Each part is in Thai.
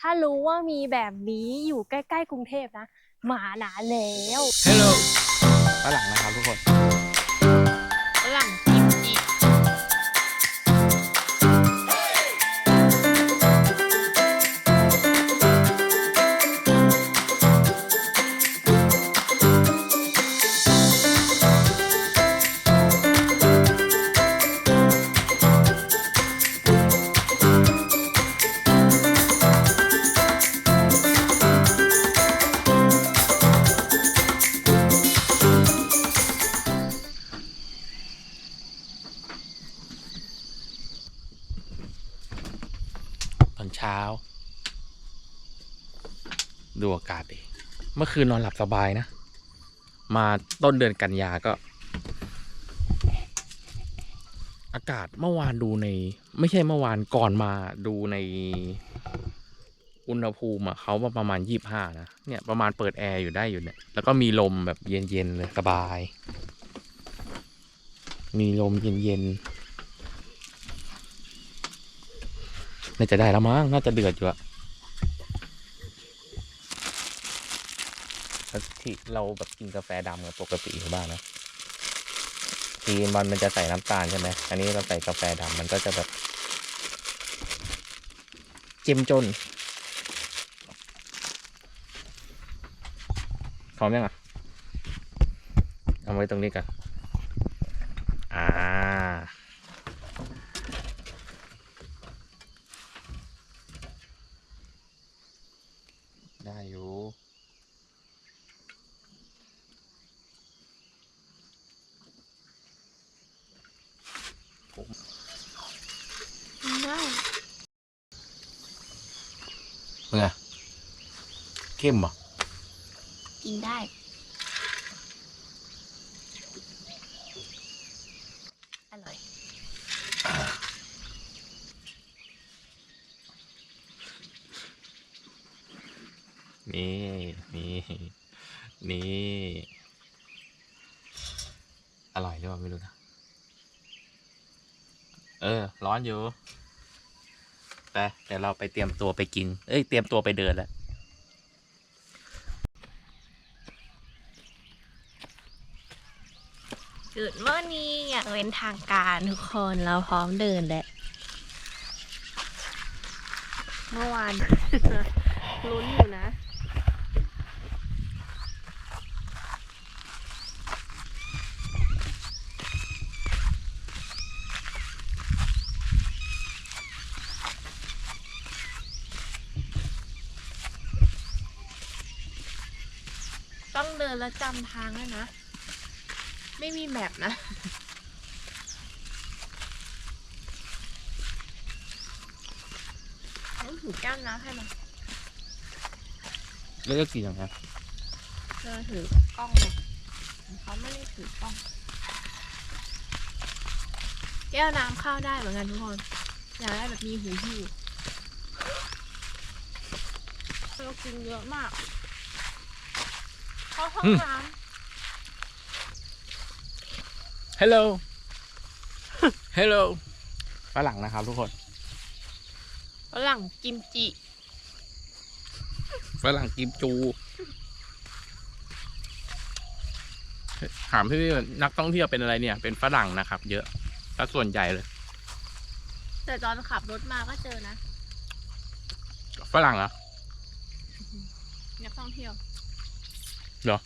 ถ้ารู้ว่ามีแบบนี้อยู่ใกล้ ๆ กรุงเทพนะ มาหนาแล้ว Hello ฝรั่งนะครับทุกคน เช้า ดูอากาศดิเมื่อคืนนอนหลับสบายนะ มาต้นเดือนกันยาก็ อากาศเมื่อวานดูใน ไม่ใช่เมื่อวานก่อนมาดูในอุณหภูมิอะเขาว่าประมาณยี่บห้านะ เนี่ยประมาณเปิดแอร์อยู่ได้อยู่เนี่ย แล้วก็มีลมแบบเย็นๆเลยสบาย มีลมเย็นๆ น่าจะได้แล้วมั้งน่าจะเดือดอยู่อะที่เราแบบกินกาแฟดำกับปกติอยู่บ้างนะทีนบอลมันจะใส่น้ำตาลใช่ไหมอันนี้เราใส่กาแฟดำมันก็จะแบบเจ้มจนพร้อมยังอะเอาไว้ตรงนี้กัน อ่า ได้อยู่ ได้เมื่อเข้มเหรอะกินได้ อร่อย นี่ นี่ นี่ อร่อยหรือเปล่าไม่รู้นะ เออร้อนอยู่ไปเดี๋ยวเราไปเตรียมตัวไปกิน เอ้ย เตรียมตัวไปเดินแล้วจุดเมื่อนี้อย่างเป็นทางการทุกคนเราพร้อมเดินแล้วเมื่อวานลุ้นอยู่นะ ต้องเดิน แล้วจำทางด้วยนะ ไม่มีแมปนะ ต้องถือแก้วน้ำให้มันแล้วก็กินอย่างไรเธอถือกล้องเลยเขาไม่ได้ถือกล้อง แก้วน้ำเข้าได้เหมือนกันทุกคน อยากได้แบบมีหูหิ้วเรากินเยอะมาก เข้าห้องน้ำฮัลโหลฮัลโหลฝรั่งนะครับทุกคนฝรั่งกิมจิ ฝรั่งกิมจูถามพี่ๆนักท่องเที่ยวเป็นอะไรเนี่ย เป็นฝรั่งนะครับ เยอะถ้าส่วนใหญ่เลย แต่ตอนขับรถมาก็เจอนะ ฝรั่งเหรอ นักท่องเที่ยว เหรอ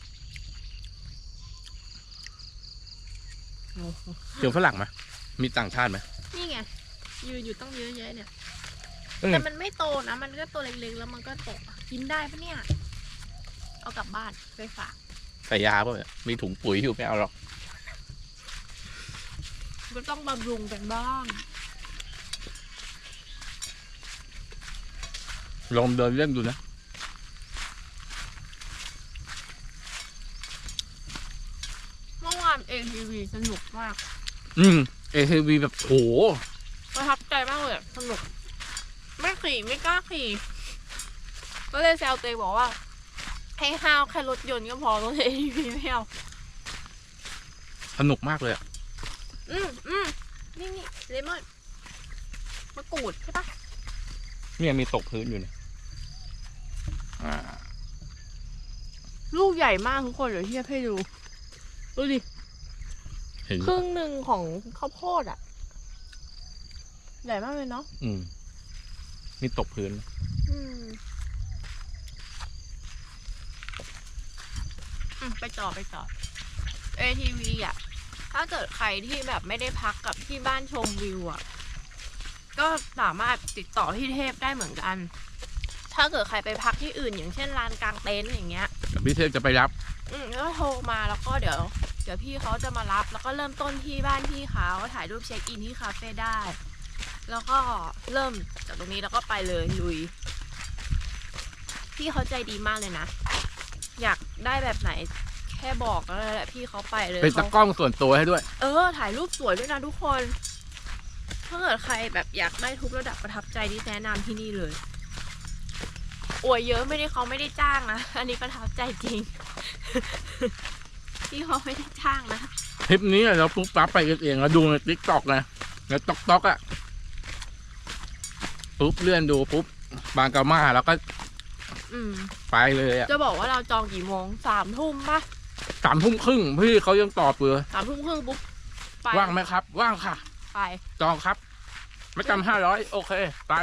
เจอฝรั่งไหมมีต่างชาติไหมนี่ไงยืนอยู่ต้องเยอะแยะเนี่ยอืมแต่มันไม่โตนะ มันก็ตัวเล็กๆแล้วมันก็ตกอะกินได้ปะเนี่ย เอากลับบ้านไปฝากใส่ยาป่ะเนี่ยมีถุงปุ๋ยอยู่ไม่เอาหรอก ก็ต้องบำรุงกันบ้าง ลองเดินเล่นดูนะ เมื่อวาน ATV สนุกมาก อืม ATV แบบโห ประทับใจมากเลยอะสนุก ไม่ขี่ไม่กล้าขี่ ก็เลยแซวตัวเองบอกว่า ให้ห้าวแค่รถยนต์ก็พอรถ ATV ไม่เอาสนุกมากเลยอะอืมอืมนี่นี่เลมอนมะกรูดใช่ปะเนี่ยมีตกพื้นอยู่เนี่ยอ่า ลูกใหญ่มากทุกคนเดี๋ยวเทียบให้ดู ดูดิ เห็นครึ่งหนึ่งของข้าวโพดอะ ใหญ่มากเลยเนาะอืม นี่ตกพื้น อืมอืมไปต่อไปต่อ ATV อะ ถ้าเกิดใครที่แบบไม่ได้พักกับที่บ้านชมวิวอะ ก็สามารถติดต่อที่เทพได้เหมือนกัน ถ้าเกิดใครไปพักที่อื่น อย่างเช่นลานกลางเต็นท์อย่างเงี้ย พี่เทพจะไปรับ อืมแล้วก็โทรมาแล้วก็เดี๋ยวเดี๋ยวพี่เขาจะมารับ แล้วก็เริ่มต้นที่บ้านพี่เขาถ่ายรูปเช็คอินที่คาเฟ่ได้ แล้วก็เริ่มจากตรงนี้แล้วก็ไปเลยลุย พี่เขาใจดีมากเลยนะ อยากได้แบบไหนแค่บอกแล้วแหละพี่เขาไปเลยเป็นตะเขากล้องส่วนตัวให้ด้วย เออ ถ่ายรูปสวยด้วยนะทุกคน ถ้าเกิดใครแบบอยากได้ทุกระดับประทับใจที่แนะนำที่นี่เลยอวยเยอะไม่ได้เขาไม่ได้จ้างนะ อันนี้ประทับใจจริง ที่เขาไม่ได้จ้างนะ ทริปนี้เราปุ๊บปั๊บไปกันเองเราดูในทิกตอกนะในต็อกต็อกอะปุ๊บเลื่อนดูปุ๊บบางกะมาแล้วก็อืม ไปเลยอะจะบอกว่าเราจองกี่โมงสามทุ่มปะสามทุ่มครึ่งพี่เขายังตอบเลยสามทุ่มครึ่งปุ๊บไปว่างไหมครับ ว่างค่ะ ไปจองครับ ไม่จำห้าร้อยโอเค ไป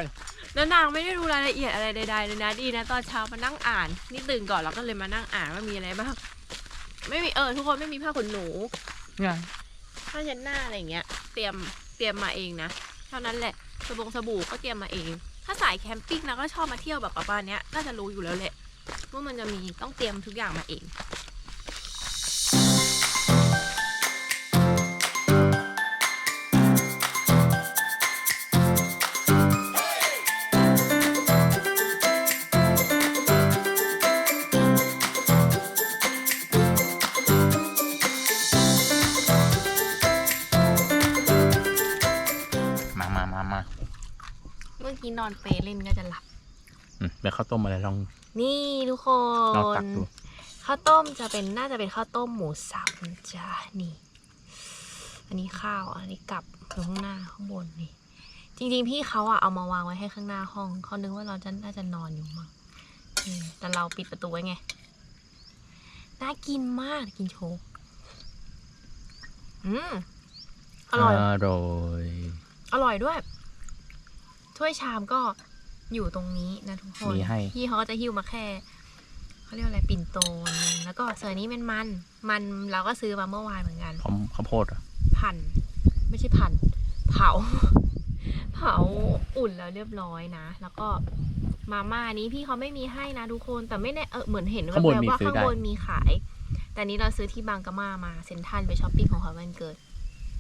แล้วนางไม่ได้ดูรายละเอียดอะไรใดๆเลยนะดีนะตอนเช้ามานั่งอ่าน นี่ตื่นก่อนแล้วก็เลยมานั่งอ่านว่ามีอะไรบ้าง ไม่มีเออทุกคนไม่มีผ้าขนหนูไงผ้าเช็ดหน้าอะไรอย่างเงี้ย เตรียมเตรียมมาเองนะเท่านั้นแหละสบงสบู่ก็เตรียมมาเอง ถ้าสายแคมปิ้งนะก็ชอบมาเที่ยวแบบประมาณเนี้ยน่าจะรู้อยู่แล้วแหละว่ามันจะมีต้องเตรียมทุกอย่างมาเอง นอนเปรย์เล่นก็จะหลับอืมเดี๋ยวข้าวต้มอะไรลองนี่ทุกคลองตัน กดูข้าวต้มจะเป็นน่าจะเป็นข้าวต้มหมูสับนะจ้านี่ อันนี้ข้าวอันนี้กลับอยู่ข้างหน้าข้างบนนี่ จริงๆพี่เขาอะเอามาวางไว้ให้ข้างหน้าห้องเขานึกว่าเราจะน่าจะนอนอยู่มั้งอืมแต่เราปิดประตูไว้ไงน่ากินมากกินโชว์อืมอร่อย อร่อย อร่อยด้วย ถ้วยชามก็อยู่ตรงนี้นะทุกคนมีให้ พี่เขาก็จะหิ้วมาแค่เขาเรียกว่าอะไรปิ่นโตอันนึงแล้วก็ส่วนนี้เป็นมัน มันเราก็ซื้อมาเมื่อวานเหมือนกัน พร้อมข้าวโพดเหรอะพันไม่ใช่พันเผา เผาอุ่นแล้วเรียบร้อยนะ แล้วก็มาม่านี้พี่เขาไม่มีให้นะทุกคนแต่ไม่แน่เออเหมือนเห็นข้างบนแวบมีๆว่าซื้อข้างได้บนมีขาย แต่นี้เราซื้อที่บางกะมามาเซ็นทรัลไปช้อปปิ้งของเขาวันเกิด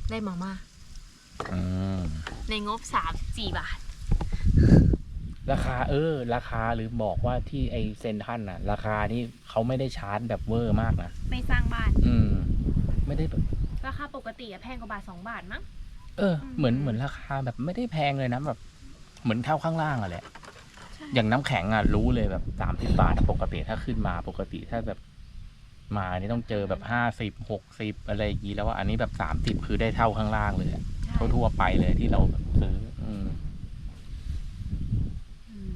ได้มาม่าอืม ในงบสามสี่บาท ราคาเออ ราคาหรือบอกว่าที่ไอเซนทรันน่ะ ราคานี่เขาไม่ได้ชาร์จแบบเวอร์มากนะไม่สร้างบ้าน อืม ไม่ได้แบบราคาปกติอะแพงกว่าบาทสองบาทมั้งเอออืมเหมือนเหมือนราคาแบบไม่ได้แพงเลยนะแบบ เหมือนเท่าข้างล่างอะแหละใช่อย่างน้ำแข็งอะรู้เลยแบบสามสิบบาทอะปกติถ้าขึ้นมาปกติถ้าแบบมานี่ต้องเจอแบบห้าสิบหกสิบอะไรอย่างงี้แล้วว่าอันนี้แบบสามสิบคือได้เท่าข้างล่างเลยอะใช่ทั่วๆไปเลยที่เราแบบซื้ออืมอืม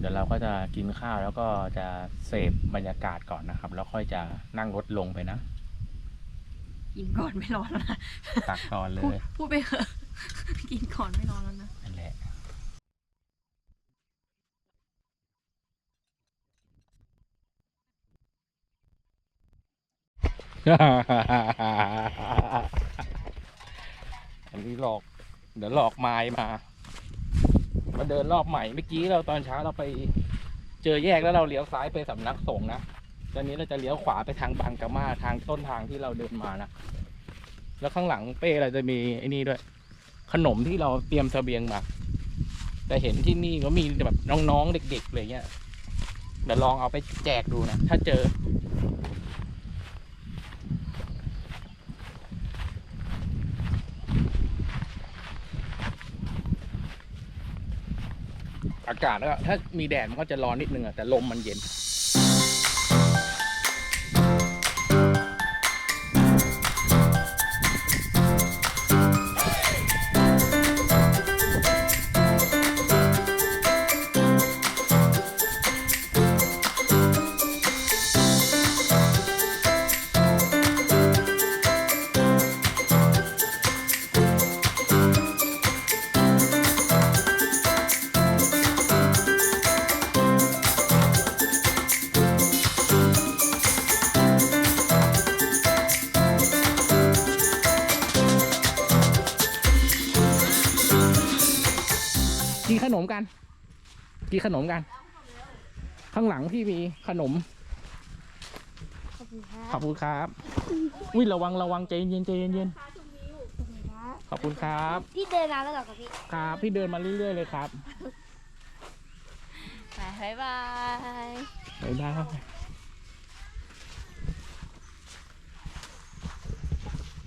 เดี๋ยวเราก็จะกินข้าวแล้วก็จะเสพบรรยากาศก่อนนะครับ แล้วค่อยจะนั่งรถลงไปนะ กินก่อนไม่ร้อนแล้วนะตักตอนเลพูดยพูดไปเถอะกินก่อนไม่ร้อนแล้วนะนั่นแหละอันนี้หลอก เดี๋ยวหลอกไม้มา มาเดินรอบใหม่เมื่อกี้เราตอนเช้าเราไปเจอแยกแล้วเราเลี้ยวซ้ายไปสำนักสงฆ์นะตอนนี้เราจะเลี้ยวขวาไปทางบางกะมาทางต้นทางที่เราเดินมานะแล้วข้างหลังเป้เราจะมีไอ้นี่ด้วย ขนมที่เราเตรียมเสบียงมา แต่เห็นที่นี่ก็มีแบบน้องๆเด็กๆอะไรเงี้ยเดี๋ยวลองเอาไปแจกดูนะถ้าเจอ อากาศก็ถ้ามีแดดมันก็จะร้อนนิดนึงอะแต่ลมมันเย็นกัน กินขนมกัน ข้างหลังพี่มีขนม ขอบคุณครับขอบคุณครับอุ้ยระวังระวังใจเย็นใจเย็นๆขอบคุณครับ พี่เดินนานแล้วเหรอครับพี่ครับ พี่เดินมาเรื่อยๆเลยครับบายบายบ๊ายบาย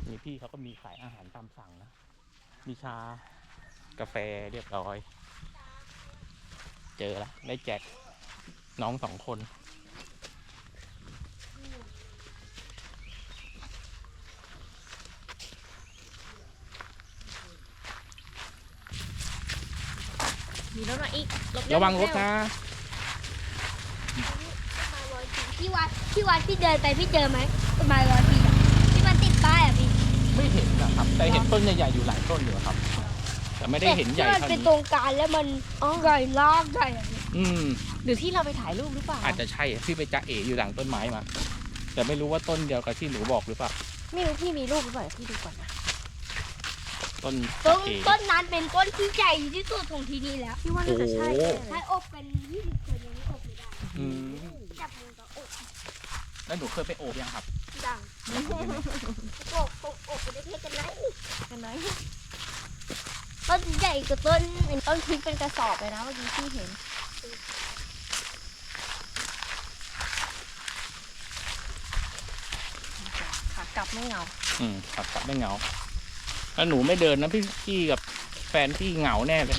นี่พี่เขาก็มีขายอาหารตามสั่งนะมีชากาแฟเรียบร้อย เจอละได้แจกน้องสองคน มีรถมาอีกหลบระวังรถนะพี่วัดพี่วัดพี่เดินไปพี่เจอไหมประมาณร้อยปีอะที่มันติดป้ายอะพี่ ไม่เห็นนะครับ แต่เห็นต้นใหญ่ๆอยู่หลายต้นอยู่ครับ แต่ไม่ได้เห็นใหญ่ที่มันเท่าเป็นนี้ตรงกลางแล้วมันใหญ่ลากใหญ่อะพี่อืม หรือที่เราไปถ่ายรูปหรือเปล่าอาจจะใช่พี่ไปจะเออยู่หลังต้นไม้มา แต่ไม่รู้ว่าต้นเดียวกับที่หนูบอกหรือเปล่าไม่รู้พี่มีรูปหรือเปล่าพี่ดูก่อนนะต้นต้จะนเอต้นนั้นเป็นต้นที่ใหญ่ที่สุดของที่นี่แล้วพี่ว่าน่าจะใช่โอ้แน่เลถ้ายอบเป็นยี่สิบคนยังไม่อบไม่ได้อืมจับมือก็อบแล้วหนูเคยไปโอบยังครับ ดังอบอบอบไปได้แค่กันไหนกันไหม ต้นใหญ่กว่าต้นต้นพริกเป็นกระสอบเลยนะเมื่อกี้พี่เห็นขากลับไม่เหงา อืมครับกลับไม่เหงาแล้วหนูไม่เดินนะพี่พี่กับแฟนพี่เหงาแน่เลย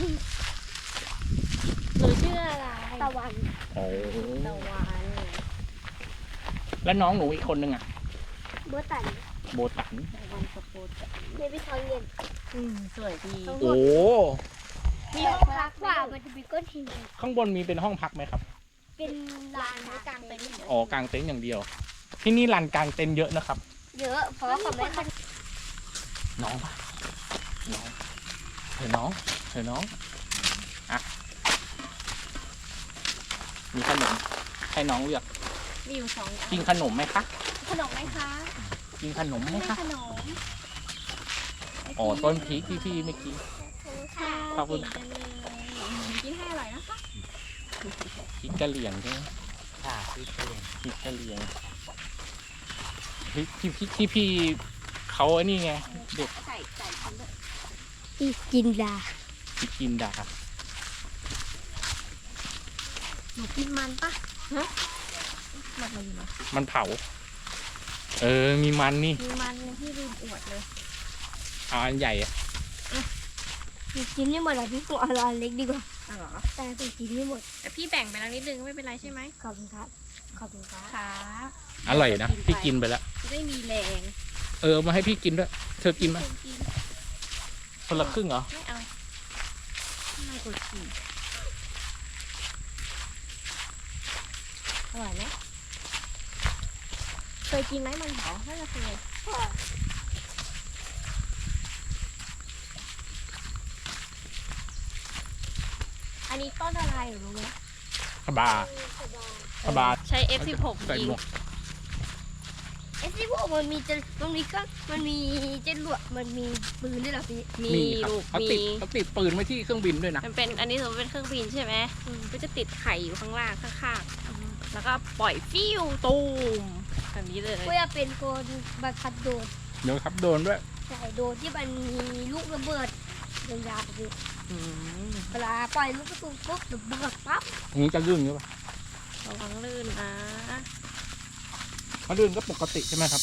หนูชื่ออะไรตะวันโอ้ตะวัน แล้วน้องหนูอีกคนนึงอะเมื่อตัน โบตันตะวันสปูตเนวิทองเย็นอืมสวยดีโอ้ มีห้องพักว่ามันจะมีก้อนหินข้างบนมีเป็นห้องพักไหมครับ เป็นลานไว้กลางเต็นท์อ๋อกางเต็นท์อย่างเดียว ที่นี่ลานกางเต็นท์เยอะนะครับ เยอะ เพราะว่าเขาไม่ค่อยน้องปะน้องเธอน้องเธอน้อง อะ มีขนมให้น้องเลือก มีอยู่สองอันกินขนมไหมคะ ขนมไหมคะ กินขนมไหมไม่คะขนมอ๋อต้นพริกที่พี่เมื่อกี้ ค่ะขอบคุณ เก่งจังเลยกินให้อร่อยนะคะพริกกะเหรี่ยงใช่ไหมค่ะพริกกะเหรี่ยงพริกกะเหรี่ยงพริกที่พี่ที่พี่เขาไอ้นี่ไงเด็กใส่ใส่กินด้วยอีกินดาพริกกินดาหนูกินมันปะฮะมันอะไรอยู่นะมันเผา เออ มีมันนี่ มีมันนะพี่ลืมอวดเลยเอาอันใหญ่อะอีกินไม่หมดหรอกพี่กูเอาอันเล็กดีกว่าอ๋อเหรอแต่กูกินไม่หมดแต่พี่แบ่งไปแล้วนิดนึงไม่เป็นไรใช่ไหมขอบคุณครับขอบคุณครับค่ะอร่อยนะ พี่กินไปแล้ว จะได้มีแรงเออมาให้พี่กินด้วย เธอกินไหมกินคนละครึ่งเหรอ ไม่เอาไม่กดขี่อร่อยไหม เคยกินไหมมันเผาน่าจะเคยอันนี้ต้นอะไรหนูรู้ไหมขบาขบาใช้ F16 ใส่หมวก เอสซี่พวกมันมีจะมันมีก็มันมีเจรวดมันมีปืนด้วยเหรอพี่มีมีครับลูกเขามีติดเขาติดปืนไว้ที่เครื่องบินด้วยนะ มันเป็นอันนี้สมมติเป็นเครื่องบินใช่ไหมก็จะติดไข่อยู่ข้างล่างข้างๆแล้วก็ปล่อยฟิวตูม แบบนี้เลยก็จะเป็นโกนบัคัดโดนเดี๋ยวครับโดนด้วยใส่โดนที่มันมีลูกระเบิดยาวๆพี่อืมเวลาปล่อยลูกกระสุนปุ๊บระเบิดปั๊บอันนี้จะลื่นหรือเปล่าระวังลื่นนะถ้าลื่นก็ปกติใช่ไหมครับ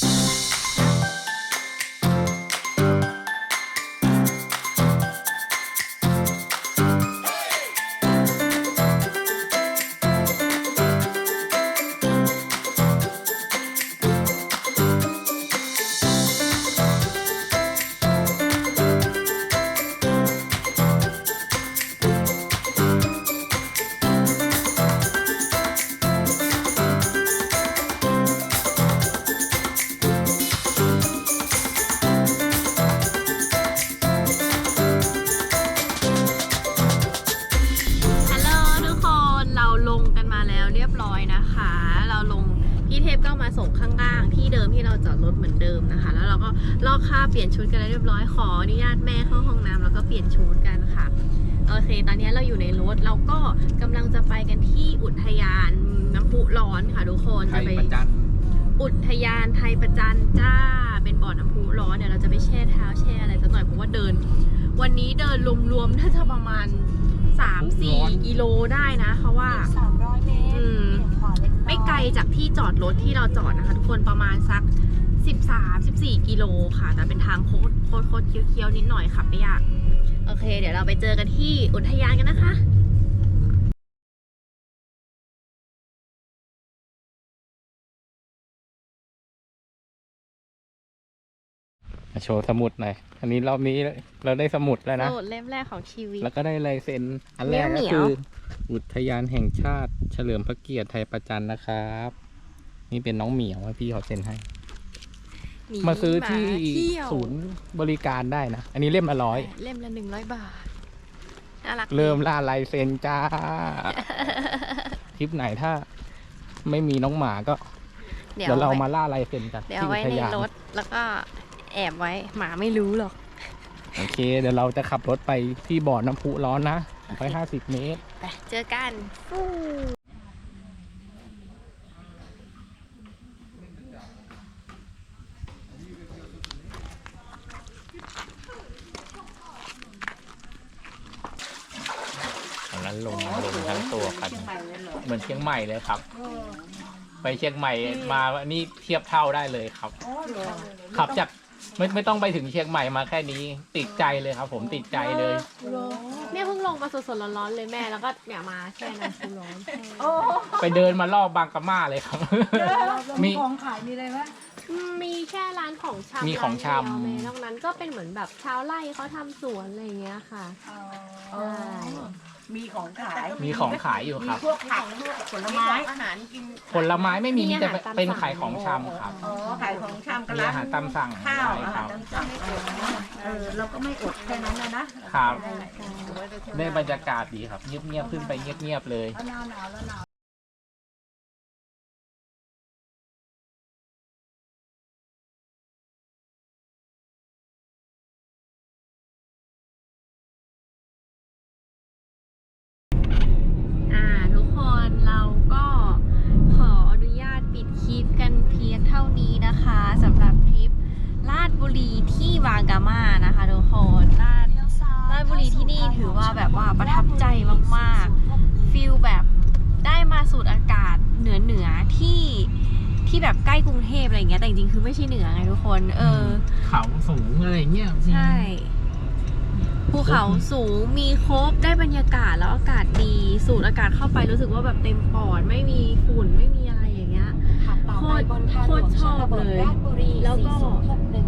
เปลี่ยนชุดกันแล้วเรียบร้อยขออนุญาตแม่เข้าห้องน้ำแล้วก็เปลี่ยนชุดกันค่ะเอโอเค ตอนนี้เราอยู่ในรถเราก็กำลังจะไปกันที่อุทยานน้ำพุร้อนค่ะทุกคนไทจะยไปประจันอุทยานไทยประจันจ้า เป็นบ่อน้ำพุร้อนเดี๋ยวเราจะไปแช่เท้าแช่อะไรสักหน่อยเพราะว่าเดิน วันนี้เดินรวมๆน่าจะประมาณ3-4กิโลได้นะเขาว่าสามร้อยเมตรอืมเบี่ยงขวาเล็กน้อยไม่ไกลจากที่จอดรถที่เราจอดนะคะ ทุกคนประมาณสัก 13-14 กิโลค่ะ แต่เป็นทางโคตรโคตรโคตรเคี้ยวๆนิดหน่อยขับไม่ยาก โอเค เดี๋ยวเราไปเจอกันที่อุทยานกันนะคะมาโชว์สมุดหน่อย อันนี้รอบนี้เราได้สมุดแล้วนะโหลดเล่มแรกของชีวิต แล้วก็ได้ลายเซ็น อันแรกเหนีก็ยวๆคือ อุทยานแห่งชาติ เฉลิมพระเกียรติไทยประจันนะครับ นี่เป็นน้องเหมียวให้พี่เขาเซ็นให้ หนีมาซื้อที่หมาเที่ยวศูนย์บริการได้นะ อันนี้เล่มละร้อย เล่มละหนึ่งร้อยบาทน่ารักเริ่มล่าลายเซ็นจ้า ทริปไหนถ้าไม่มีน้องหมาก็ เดี๋ยวเดี๋ยวเราไว้มาล่าลายเซ็นกันเดี๋ยวที่เอาอุไว้ทในยานรถแล้วก็แอบไว้หมาไม่รู้หรอก โอเค เดี๋ยวเราจะขับรถไปที่บ่อน้ำพุร้อนนะไปห้าสิบเมตร ไปเจอกันอันนั้นลงลง ทั้งตัวกันเหมือนเชียงใหม่เลยครับไปเชียงใหม่มาอันนี้เทียบเท่าได้เลยครับขับจากไม่ไม่ต้องไปถึงเชียงใหม่มาแค่นี้ ติดใจเลยครับ ผมติดใจเลยเนี่ยเพิ่งลงมาสดๆร้อนๆเลยแม่แล้วก็เนี่ยมาแช่น้ำพุร้อนไปเดินมารอบบางกะมาเลยครับมี ของขายมีอะไรไหมมีแค่ร้านของชำมีของชำ ร้านเดียวแม่นอกนั้นก็เป็นเหมือนแบบชาวไร่เขาทำสวนอะไรอย่างเงี้ยค่ะ อ๋อ มีของขาย มีของขายอยู่ครับ พวกผักพวกผลไม้อาหารกิน ผลไม้ไม่มีมีมีอาแต่หารตามเป็นสั่งขายของชำครับอ๋อ ขายของชำกันมีละอาหารตามสั่งข้าวได้อาคหารัรบตามสั่งเออเราก็ไม่อดแค่นั้นนะนะครับได้บรรยากาศดีครับ เงียบๆขึ้นไปเงียบๆเลย หนาวหนาวแล้วหนาว อ่าทุกคนเราก็ขออนุญาตปิดคลิปกันเพียงเท่านี้นะคะสำหรับทริปลาดบุรีที่วางกาม่านะคะทุกคนลาด ราชบุรีที่นี่ถือว่าแบบว่าประทับใจมากๆ ฟิลแบบได้มาสูดอากาศเหนือเหนือๆที่ ที่แบบใกล้กรุงเทพอะไรอย่างเงี้ยแต่จริงๆคือไม่ใช่เหนือไงทุกคน เออ เขาสูงอะไรเงี้ยใช่ ภูเขาสูงมีครบได้บรรยากาศแล้วอากาศดีสูดอากาศเข้าไปรู้สึกว่าแบบเต็มปอดไม่มีฝุ่นไม่มีอะไรอย่างเงี้ยโคตรโคตรชอบเลยแล้วก็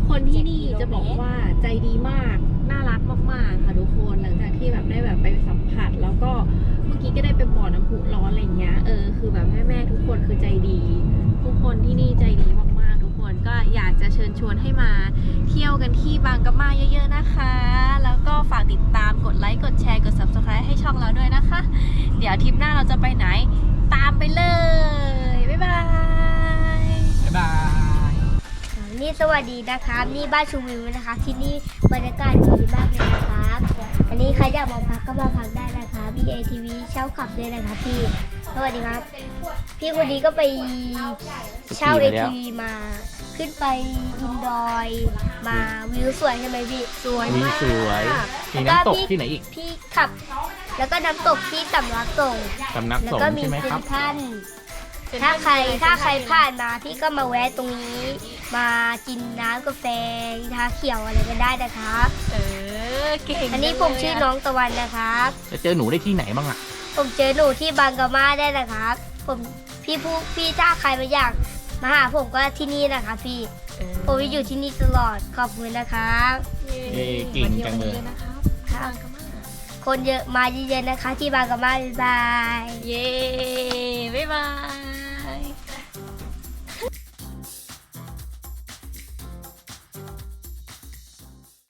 คนที่นี่จะบอกว่าใจดีมากน่ารักมากๆค่ะทุกคนหลังจากที่แบบได้แบบไปสัมผัส แล้วก็เมื่อกี้ก็ได้ไปบ่อน้ำพุร้อนอะไรเงี้ยเออคือแบบแม่ๆทุกคนคือใจดี ทุกคนที่นี่ใจดีมากๆ ทุกคนก็อยากจะเชิญชวนให้มาเที่ยวกันที่บางกะมาเยอะๆนะคะ แล้วก็ฝากติดตามกดไลค์กดแชร์กด subscribe ให้ช่องเราด้วยนะคะ เดี๋ยวทริปหน้าเราจะไปไหนตามไปเลย บ๊ายบาย บ๊ายบาย นี่สวัสดีนะครับ นี่บ้านชูวิวนะครับที่นี่บรรยากาศดีมากเลยนะครับ อันนี้ใครอยากมาพักก็มาพักได้นะครับ BATV เช่าขับด้วยนะครับพี่ สวัสดีครับ พี่คนนี้ก็ไปเช่าขี่ไปแล้ว ATV มา ขึ้นไปอินดอยมาวิวสวยใช่ไหมพี่สวยมีมากสวย มีแล้วน้ำตกพี่ที่ไหนอีก พี่ขับ แล้วก็น้ำตกที่สำลักส่งสำนักแล้วสงก็ฆ์มีใช่ไหมเซ็ครันบทรัลถ้าใครถ้าใครผ่านมาพี่ก็มาแวะตรงนี้ มากินน้ำกาแฟชาเขียวอะไรก็ได้นะครับ เออเก่งอันนี้ผมชื่อน้องตะวันนะครับ จะเจอหนูได้ที่ไหนบ้างอะ ผมเจอหนูที่บางกะมาได้นะครับ ผมพี่ผู้พี่ถ้าใครมาอยากมาหาผมก็ที่นี่นะครับพี่เออผมจะอยู่ที่นี่ตลอดขอบคุณนะครับ เย้เก่งจังเลย มาที่ยวกันนะครับครับคนเยอะมาเยอะๆนะคะ ที่บางกะมาบ๊ายบาย เย้ บ๊ายบาย